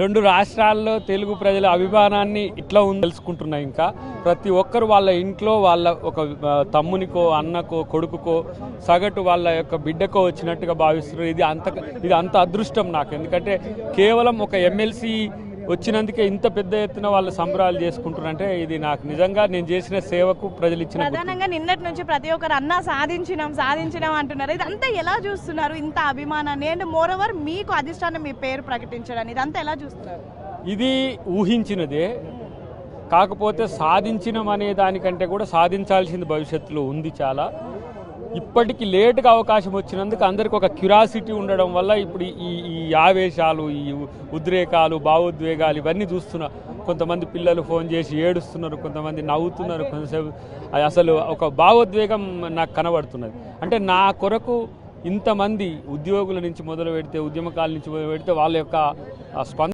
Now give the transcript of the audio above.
రెండు రాష్ట్రాల్లో తెలుగు ప్రజల అభిమానాన్ని ఇట్లా ఉంది తెలుసుకుంటున్నాయి ఇంకా. ప్రతి ఒక్కరు వాళ్ళ ఇంట్లో వాళ్ళ ఒక తమ్మునికో అన్నకో కొడుకుకో సగటు వాళ్ళ యొక్క బిడ్డకో వచ్చినట్టుగా భావిస్తున్నారు. ఇది అంత ఇది అంత అదృష్టం నాకు. ఎందుకంటే కేవలం ఒక ఎమ్మెల్సీ వచ్చినందుకే ఇంత పెద్ద ఎత్తున వాళ్ళు సంబరాలు చేసుకుంటున్నారంటే ఇది నాకు నిజంగా నేను చేసిన సేవకు ప్రజలు ఇచ్చిన. ప్రధానంగా నిన్నటి నుంచి ప్రతి ఒక్కరు అన్నా సాధించినాం సాధించినాం అంటున్నారు. ఇదంతా ఎలా చూస్తున్నారు ఇంత అభిమానాన్ని? అండ్ మోర్ ఓవర్ మీకు అధిష్టానం మీ పేరు ప్రకటించడానికి ఇదంతా ఎలా చూస్తున్నారు? ఇది ఊహించినదే. కాకపోతే సాధించడం అనే దానికంటే కూడా సాధించాల్సింది భవిష్యత్తులో ఉంది చాలా. ఇప్పటికి లేటుగా అవకాశం వచ్చినందుకు అందరికి ఒక క్యూరాసిటీ ఉండడం వల్ల ఇప్పుడు ఈ ఈ ఆవేశాలు ఈ ఉద్రేకాలు భావోద్వేగాలు ఇవన్నీ చూస్తున్నా కొంతమంది పిల్లలు ఫోన్ చేసి ఏడుస్తున్నారు కొంతమంది నవ్వుతున్నారు కొంతసేపు అది అసలు ఒక భావోద్వేగం నాకు కనబడుతున్నది. అంటే నా కొరకు ఇంతమంది ఉద్యోగుల నుంచి మొదలు పెడితే ఉద్యమకాల నుంచి మొదలు పెడితే వాళ్ళ యొక్క స్పందన